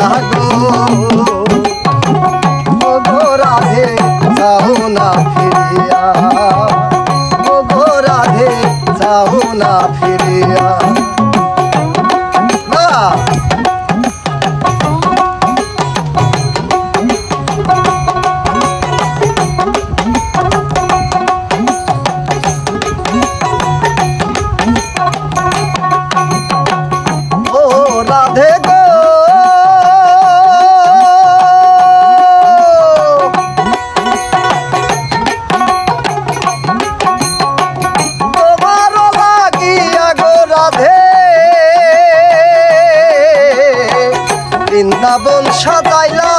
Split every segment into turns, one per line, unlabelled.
Daha Vrindavan সাজাইলা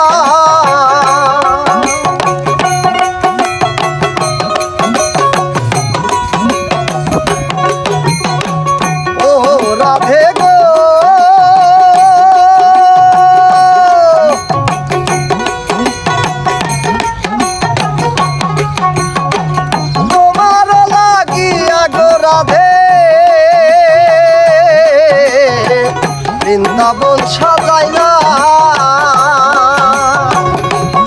Vrindavan সাজাই না।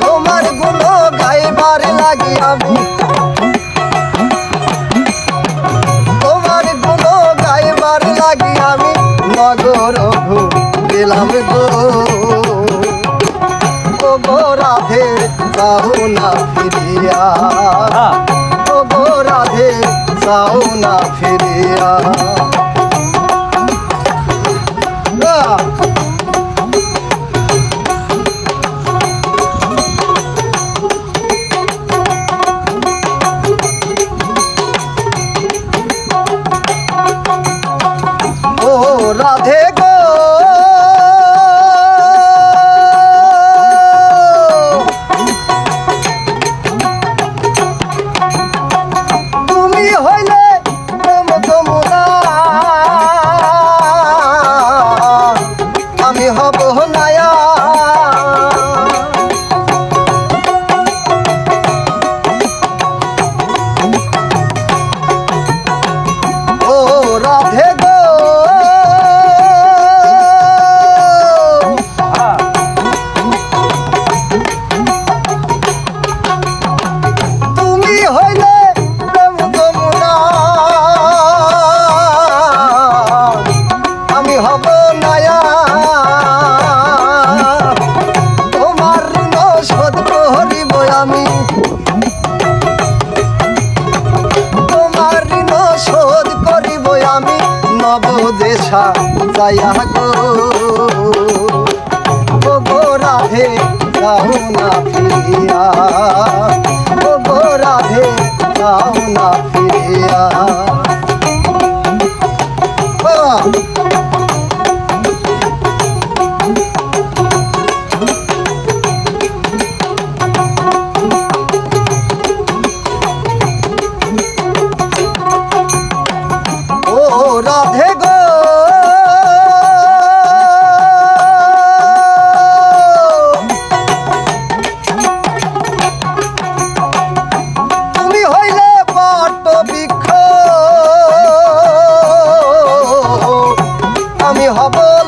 তোমার গুণ গাইবার লাগি আমি তোমার গুণ গাইবার লাগি আমি নগর গেলাম গো। গো রাধে যাও না ফিরিয়া। গো রাধে যাও না ফিরিয়া। দেশা যাইয়া গো। গো রাধে যাও না ফিরিয়া। গো রাধে যাও না ফিরিয়া।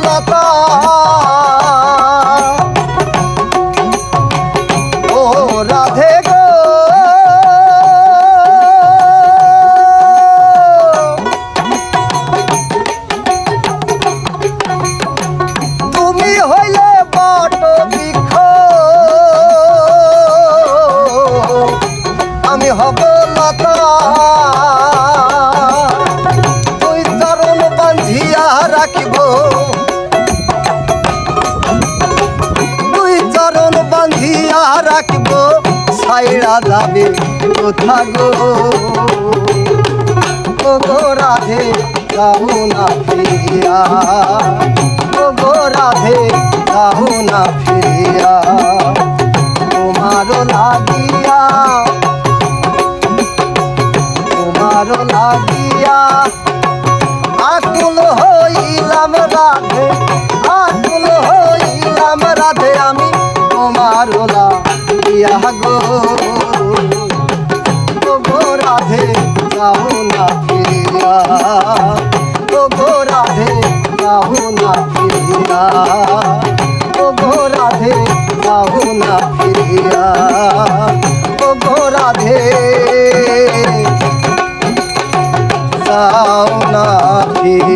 লতা যাবে কোথা গো। ও গো রাধে, যাও না ফিরিয়া। ও গো রাধে, যাও না ফিরিয়া। তোমার লাগিয়া তোমার লাগিয়া। আকুল হইলাম রাধে, আকুল হইলাম রাধে, আমি তোমার লাগিয়া গো। ফিরিয়া ও গো রাধে যাও না ফিরিয়া ও গো রাধে না ফিরিয়া ও গো রাধে। না ফিরিয়া